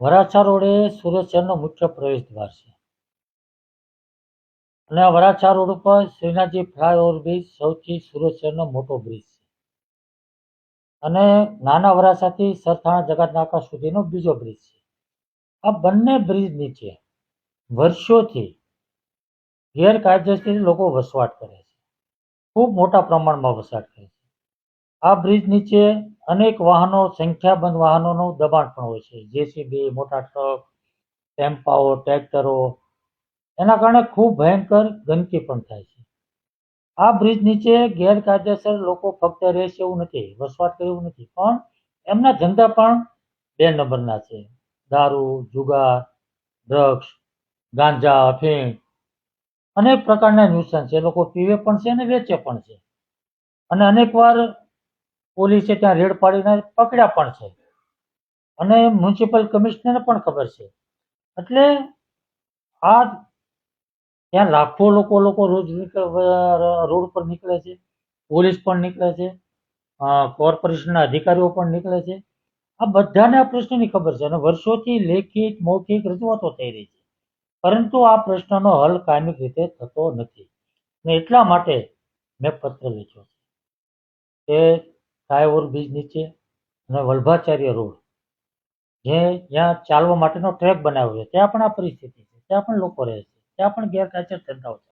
Varachha road એ સુરત શહેરનો મુખ્ય પ્રવેશ દ્વાર છે. અને વરાછા રોડ ઉપર શ્રીનાથજી ફ્લાયઓવર બ્રિજ સૌથી સુરત શહેરનો મોટો બ્રિજ છે. અને નાના વરાછાથી સરથાણા જગતનાકા સુધીનો બીજો બ્રિજ છે. આ બંને બ્રિજ નીચે વર્ષોથી ગેરકાયદેસર લોકો વસવાટ કરે છે. ખૂબ મોટા પ્રમાણમાં વસવાટ કરે છે. આ બ્રિજ નીચે અનેક વાહનો, સંખ્યાબંધ વાહનોનું દબાણ પણ હોય છે. જેસીબી, મોટા ટ્રક, ટેમ્પાઓ, ટ્રેક્ટરો, એના કારણે ખૂબ ભયંકર ગંદકી પણ થાય છે. આ બ્રિજ નીચે ગેરકાયદેસર લોકો ફક્ત રહે છે એવું નથી, વસવાટ કરે એવું નથી, પણ એમના ધંધા પણ બે નંબરના છે. દારૂ, જુગાર, ડ્રગ્સ, ગાંજા અફીણ અનેક પ્રકારના ન્યુસન્સ છે. લોકો પીવે પણ છે અને વેચે પણ છે. અને અનેકવાર પોલીસે ત્યાં રેડ પાડીને પકડ્યા પણ છે. અને મ્યુનિસિપલ કમિશનરને પણ ખબર છે. એટલે આ ત્યાં લાખો લોકો લોકો રોજ રોડ પર નીકળે છે. પોલીસ પણ નીકળે છે. કોર્પોરેશનના અધિકારીઓ પણ નીકળે છે. આ બધાને આ પ્રશ્નની ખબર છે અને વર્ષોથી લેખિત, મૌખિક રજૂઆતો થઈ રહી છે. પરંતુ આ પ્રશ્નનો હલ કાયમિક રીતે થતો નથી. ને એટલા માટે મેં પત્ર લખ્યો છે કે ફ્લાયઓવર બ્રિજ નીચે અને વલ્ભાચાર્ય રોડ. જે જ્યાં ચાલવા માટેનો ટ્રેક બનાવ્યો છે. ત્યાં પણ આ પરિસ્થિતિ છે. ત્યાં પણ લોકો રહે છે. ત્યાં પણ ગેરકાયદેસર ધંધાઓ છે.